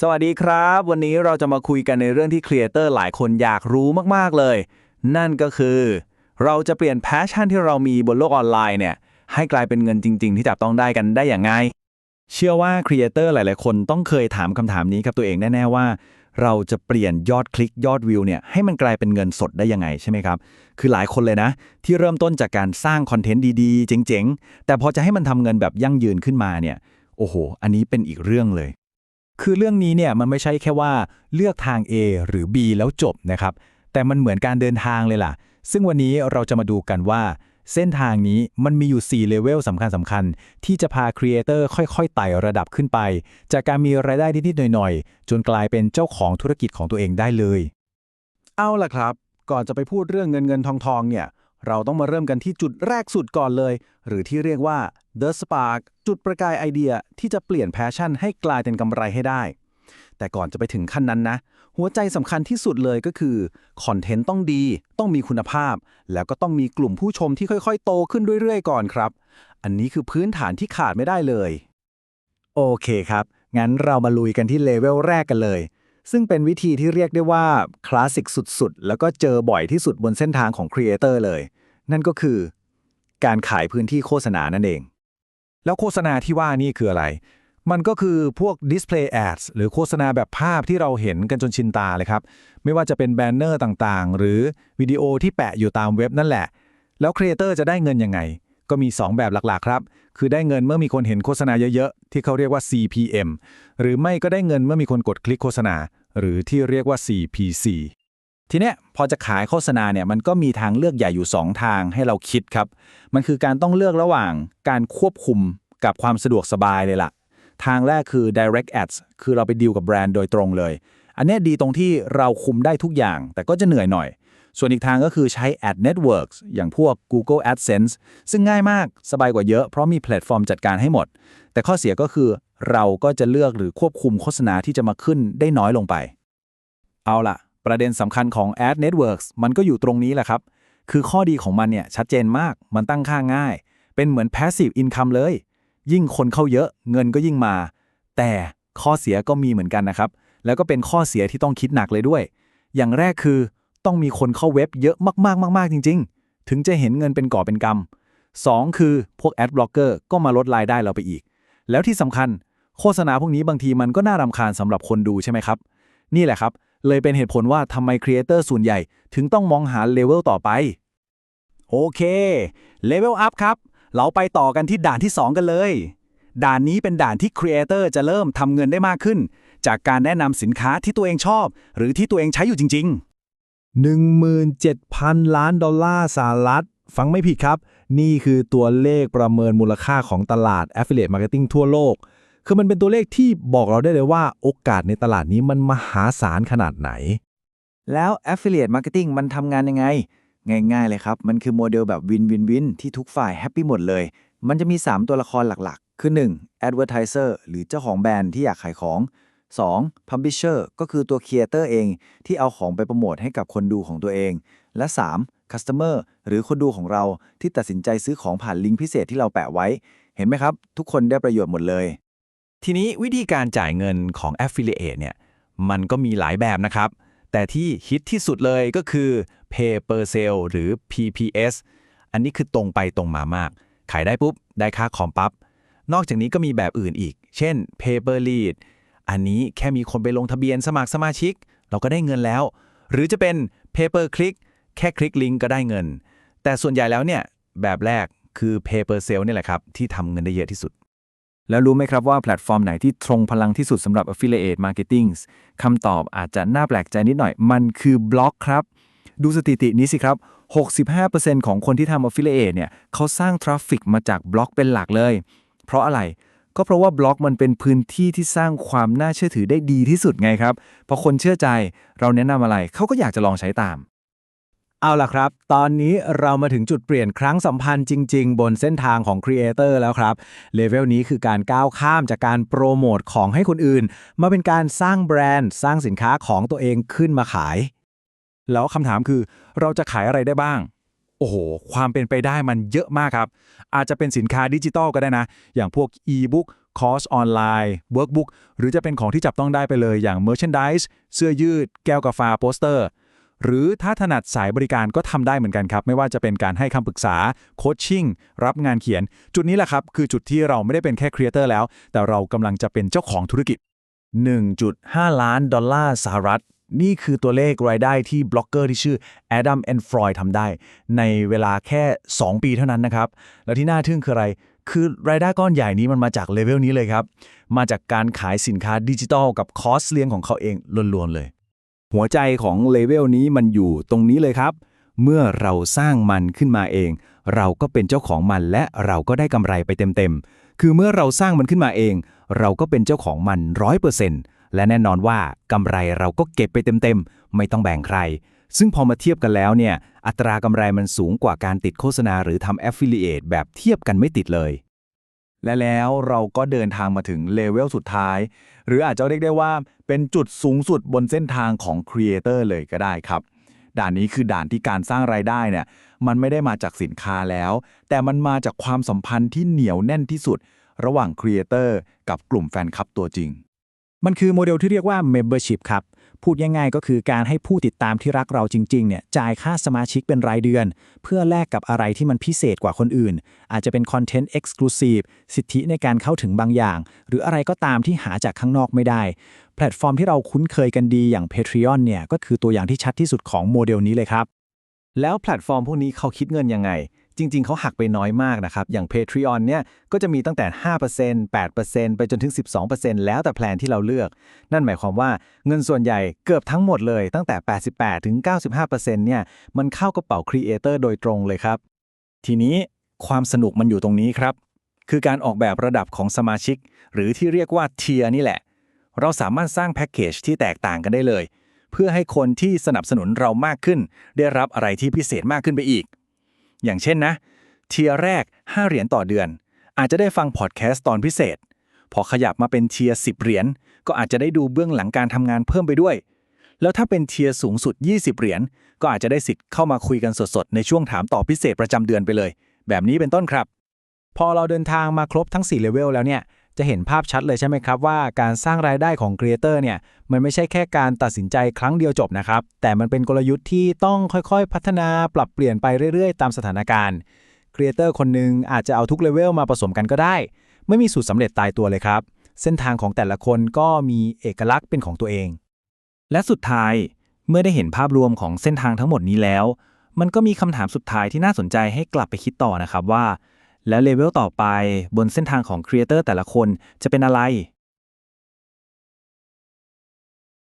สวัสดีครับ วันนี้เราจะมาคุยกันในเรื่องที่ครีเอเตอร์หลายคนอยากรู้มาก ๆ เลย นั่นก็คือ เราจะเปลี่ยนแพชชั่นที่เรามีบนโลกออนไลน์เนี่ย ให้กลายเป็นเงินจริง ๆ ที่จับต้องได้กันได้อย่างไง เชื่อว่าครีเอเตอร์หลาย ๆ คนต้องเคยถามคำถามนี้กับตัวเองแน่ ๆ ว่า เราจะเปลี่ยนยอดคลิกยอดวิวเนี่ยให้มันกลายเป็นเงินสดได้ยังไงใช่ไหมครับ คือหลายคนเลยนะ ที่เริ่มต้นจากการสร้างคอนเทนต์ดี ๆ เจ๋ง ๆ แต่พอจะให้มันทำเงินแบบยั่งยืนขึ้นมาเนี่ย โอ้โห อันนี้เป็นอีกเรื่องเลย คือเรื่องนี้เนี่ยมันไม่ใช่แค่ว่าเลือกทาง A หรือ B แล้วจบนะครับ แต่มันเหมือนการเดินทางเลยล่ะ ซึ่งวันนี้เราจะมาดูกันว่า เส้นทางนี้มันมีอยู่ 4 เลเวลสำคัญสำคัญๆที่จะพาครีเอเตอร์ค่อยๆไต่ระดับขึ้นไป จากการมีรายได้นิดๆหน่อยๆ จนกลายเป็นเจ้าของธุรกิจของตัวเองได้เลย เอาล่ะครับ ก่อนจะไปพูดเรื่องเงินเงินทองทองเนี่ย เราต้องมาเริ่มกันที่จุดแรกสุดก่อนเลย หรือที่เรียกว่า the spark จุดประกายไอเดียที่จะเปลี่ยนแพชชั่นให้กลายเป็นกำไรให้ได้ แต่ก่อนจะไปถึงขั้นนั้นนะ หัวใจสำคัญที่สุดเลยก็คือคอนเทนต์ต้องดี ต้องมีคุณภาพ แล้วก็ต้องมีกลุ่มผู้ชมที่ค่อยๆ โตขึ้นเรื่อยๆ ก่อนครับ อันนี้คือพื้นฐานที่ขาดไม่ได้เลย โอเคครับ งั้นเรามาลุยกันที่เลเวลแรกกันเลย ซึ่งเป็นวิธีที่เรียกได้ว่าคลาสสิกสุดๆ แล้วก็เจอบ่อยที่สุดบนเส้นทางของครีเอเตอร์เลย นั่นก็คือ การขายพื้นที่โฆษณานั่นเอง แล้วโฆษณาที่ว่านี่คืออะไร มันก็คือพวก display ads หรือโฆษณาแบบภาพที่เราเห็นกันจนชินตาเลยครับ ไม่ว่าจะเป็นแบนเนอร์ต่างๆ หรือวิดีโอที่แปะอยู่ตามเว็บนั่นแหละ แล้วครีเอเตอร์จะได้เงินยังไง ก็มี 2 แบบหลักๆ ครับ คือได้เงินเมื่อมีคนเห็นโฆษณาเยอะๆ ที่เขาเรียกว่า CPM หรือไม่ก็ได้เงินเมื่อมีคนกดคลิกโฆษณา หรือที่เรียกว่า CPC ทีเนี้ยพอจะขายโฆษณาเนี่ยมันก็มีทางเลือกใหญ่อยู่ 2 ทางให้เราคิดครับ มันคือการต้องเลือกระหว่างการควบคุมกับความสะดวกสบายเลยล่ะ ทางแรกคือ direct ads คือเราไปดีลกับแบรนด์โดยตรงเลย อันนี้ดีตรงที่เราคุมได้ทุกอย่าง แต่ก็จะเหนื่อยหน่อย ส่วนอีกทางก็คือใช้ ad networks อย่างพวก Google AdSense ซึ่งง่ายมากสบายกว่าเยอะเพราะมีแพลตฟอร์มจัดการให้หมด แต่ข้อเสียก็คือเราก็จะเลือกหรือควบคุมโฆษณาที่จะมาขึ้นได้น้อยลงไป เอาล่ะ ประเด็นสำคัญของ Ad Networks มันก็อยู่ตรงนี้แหละครับ คือข้อดีของมันเนี่ยชัดเจนมาก มันตั้งค่าง่าย เป็นเหมือน Passive Income เลย ยิ่งคนเข้าเยอะเงินก็ยิ่งมา แต่ข้อเสียก็มีเหมือนกันนะครับ แล้วก็เป็นข้อเสียที่ต้องคิดหนักเลยด้วย อย่างแรกคือ ต้องมีคนเข้าเว็บเยอะมากๆๆๆจริง ๆ ถึงจะเห็นเงินเป็นก่อเป็นกำสองคือพวก Ad Blocker ก็มาลดรายได้เราไปอีก แล้วที่สำคัญ โฆษณาพวกนี้บางทีมันก็น่ารำคาญสำหรับคนดูใช่ไหมครับ นี่แหละครับ เลยเป็นเหตุผลว่าทำไมครีเอเตอร์ส่วนใหญ่ ถึงต้องมองหาเลเวลต่อไป โอเคเลเวลอัพครับ เราไปต่อกันที่ด่านที่ 2 กันเลย ด่านนี้เป็นด่านที่ครีเอเตอร์จะเริ่มทำเงินได้มากขึ้น จากการแนะนำสินค้าที่ตัวเองชอบ หรือที่ตัวเองใช้อยู่จริง 17,000 ล้านดอลลาร์สหรัฐ ฟังไม่ผิดครับ นี่คือตัวเลขประเมินมูลค่าของตลาด Affiliate Marketing ทั่วโลก คือมันเป็นตัวเลขที่บอกเราได้เลยว่าโอกาสในตลาดนี้มันมหาศาลขนาดไหน แล้ว Affiliate Marketing มันทำงานยังไง ง่ายๆเลยครับ มันคือโมเดลแบบวินวินวินที่ทุกฝ่ายแฮปปี้หมดเลย มันจะมี 3 ตัวละครหลักๆ คือ 1. Advertiser หรือเจ้าของแบรนด์ที่อยากขายของ 2. Publisher ก็คือตัว Creator เอง ที่เอาของไปโปรโมทให้กับคนดูของตัวเอง และ 3. Customer หรือคนดูของเราที่ตัดสินใจซื้อของผ่านลิงก์พิเศษที่เราแปะไว้ เห็นไหมครับ ทุกคนได้ประโยชน์หมดเลย ทีนี้วิธีการจ่ายเงินของ Affiliate เนี่ยมันก็มีหลายแบบนะครับ แต่ที่ฮิตที่สุดเลยก็คือ Pay per sale หรือ PPS อันนี้คือตรงไปตรงมามาก ขายได้ปุ๊บ ได้ค่าคอมปั๊บนอกจากนี้ก็มีแบบอื่นอีก เช่น Pay per lead อันนี้แค่มีคนไปลงทะเบียนสมัครสมาชิก เราก็ได้เงินแล้ว หรือจะเป็น Paper click แค่คลิกลิงก์ก็ได้เงิน แต่ส่วนใหญ่แล้วเนี่ยแบบแรกคือ Pay per sale นี่แหละครับ ที่ทำเงินได้เยอะที่สุด แล้วรู้ไหมครับว่าแพลตฟอร์มไหนที่ตรงพลังที่สุดสำหรับ Affiliate Marketing คำตอบอาจจะน่าแปลกใจนิดหน่อย มันคือบล็อกครับ ดูสถิตินี้สิครับ 65%ของคนที่ทำ Affiliate เนี่ยเขาสร้างทราฟฟิกมาจากบล็อกเป็นหลักเลย เพราะอะไร ก็เพราะว่าบล็อกมันเป็นพื้นที่ที่สร้างความน่าเชื่อถือได้ดีที่สุดไงครับพอคนเชื่อใจเราแนะนำอะไรเขาก็อยากจะลองใช้ตาม เอาล่ะครับ ตอนนี้เรามาถึงจุดเปลี่ยนครั้งสัมพันธ์จริง ๆ บนเส้นทางของครีเอเตอร์แล้วครับเลเวลนี้คือการก้าวข้ามจากการโปรโมทของให้คนอื่น มาเป็นการสร้างแบรนด์ สร้างสินค้าของตัวเองขึ้นมาขาย แล้วคำถามคือเราจะขายอะไรได้บ้าง โอ้โห ความเป็นไปได้มันเยอะมากครับ อาจจะเป็นสินค้าดิจิตอลก็ได้นะ อย่างพวกอีบุ๊กคอร์สออนไลน์เวิร์กบุ๊กหรือจะเป็นของที่จับต้องได้ไปเลยอย่าง Merchandise เสื้อยืด แก้วกาแฟโปสเตอร์ หรือถ้าถนัดสายบริการก็ทำได้เหมือนกันครับ ไม่ว่าจะเป็นการให้คำปรึกษา โคชชิ่ง รับงานเขียน จุดนี้แหละครับ คือจุดที่เราไม่ได้เป็นแค่ครีเอเตอร์แล้ว แต่เรากำลังจะเป็นเจ้าของธุรกิจ 1.5 ล้านดอลลาร์สหรัฐ นี่คือตัวเลขรายได้ที่บล็อกเกอร์ที่ชื่อ Adam and Freud ทำได้ ในเวลาแค่ 2 ปีเท่านั้นนะครับ แล้วที่น่าทึ่งคืออะไร คือรายได้ก้อนใหญ่นี้มันมาจากเลเวลนี้เลยครับ มาจากการขายสินค้าดิจิทัลกับคอสเลี้ยงของเขาเองล้วนๆเลย หัวใจของเลเวลนี้มันอยู่ตรงนี้เลยครับ เมื่อเราสร้างมันขึ้นมาเอง เราก็เป็นเจ้าของมันและเราก็ได้กำไรไปเต็มๆ คือเมื่อเราสร้างมันขึ้นมาเอง เราก็เป็นเจ้าของมันร้อยเปอร์เซ็นต์ และแน่นอนว่ากำไรเราก็เก็บไปเต็มๆ ไม่ต้องแบ่งใคร ซึ่งพอมาเทียบกันแล้วเนี่ย อัตรากำไรมันสูงกว่าการติดโฆษณาหรือทำ affiliate แบบเทียบกันไม่ติดเลย และแล้วเราก็เดินทางมาถึงเลเวลสุดท้าย หรืออาจจะเรียกได้ว่าเป็นจุดสูงสุดบนเส้นทางของครีเอเตอร์เลยก็ได้ครับ ด่านนี้คือด่านที่การสร้างรายได้เนี่ย มันไม่ได้มาจากสินค้าแล้ว แต่มันมาจากความสัมพันธ์ที่เหนียวแน่นที่สุด ระหว่างครีเอเตอร์กับกลุ่มแฟนคลับตัวจริง มันคือโมเดลที่เรียกว่า membership ครับ พูดง่ายๆก็คือการให้ผู้ติดตามที่รักเราจริงๆเนี่ยจ่ายค่าสมาชิกเป็นรายเดือน เพื่อแลกกับอะไรที่มันพิเศษกว่าคนอื่น อาจจะเป็นคอนเทนต์ exclusive สิทธิในการเข้าถึงบางอย่าง หรืออะไรก็ตามที่หาจากข้างนอกไม่ได้ แพลตฟอร์มที่เราคุ้นเคยกันดีอย่าง Patreon เนี่ยก็คือตัวอย่างที่ชัดที่สุดของโมเดลนี้เลยครับ แล้วแพลตฟอร์มพวกนี้เขาคิดเงินยังไง จริง ๆ เขาหักไปน้อยมากนะครับ อย่าง Patreon เนี่ยก็จะมีตั้งแต่ 5% 8%ไปจนถึง 12%แล้วแต่แพลนที่เราเลือก นั่นหมายความว่าเงินส่วนใหญ่เกือบทั้งหมดเลย ตั้งแต่ 88 ถึง 95%เนี่ยมันเข้ากระเป๋าครีเอเตอร์โดยตรงเลยครับ ทีนี้ความสนุกมันอยู่ตรงนี้ครับ คือการออกแบบระดับของสมาชิก หรือที่เรียกว่าเทียนี่แหละ เราสามารถสร้างแพ็กเกจที่แตกต่างกันได้เลย เพื่อให้คนที่สนับสนุนเรามากขึ้น ได้รับอะไรที่พิเศษมากขึ้นไปอีก อย่างเช่นนะ เทียร์แรก 5 เหรียญต่อเดือน อาจจะได้ฟังพอดแคสต์ตอนพิเศษ พอขยับมาเป็นเทียร์10 เหรียญก็อาจจะได้ดูเบื้องหลังการทำงานเพิ่มไปด้วย แล้วถ้าเป็นเทียร์สูงสุด 20 เหรียญก็อาจจะได้สิทธิ์เข้ามาคุยกันสดๆในช่วงถามตอบพิเศษประจำเดือนไปเลย แบบนี้เป็นต้นครับ พอเราเดินทางมาครบทั้ง4เลเวลแล้วเนี่ย จะเห็นภาพชัดเลยใช่ไหมครับว่าการสร้างรายได้ของครีเอเตอร์เนี่ยมันไม่ใช่แค่การตัดสินใจครั้งเดียวจบนะครับ แต่มันเป็นกลยุทธ์ที่ต้องค่อยๆ พัฒนาปรับเปลี่ยนไปเรื่อยๆ ตามสถานการณ์ครีเอเตอร์คนหนึ่งอาจจะเอาทุกเลเวลมาผสมกันก็ได้ ไม่มีสูตรสำเร็จตายตัวเลยครับ เส้นทางของแต่ละคนก็มีเอกลักษณ์เป็นของตัวเอง และสุดท้ายเมื่อได้เห็นภาพรวมของเส้นทางทั้งหมดนี้แล้ว มันก็มีคำถามสุดท้ายที่น่าสนใจให้กลับไปคิดต่อนะครับว่า แล้วเลเวลต่อไปบนเส้นทางของครีเอเตอร์แต่ละคนจะเป็นอะไร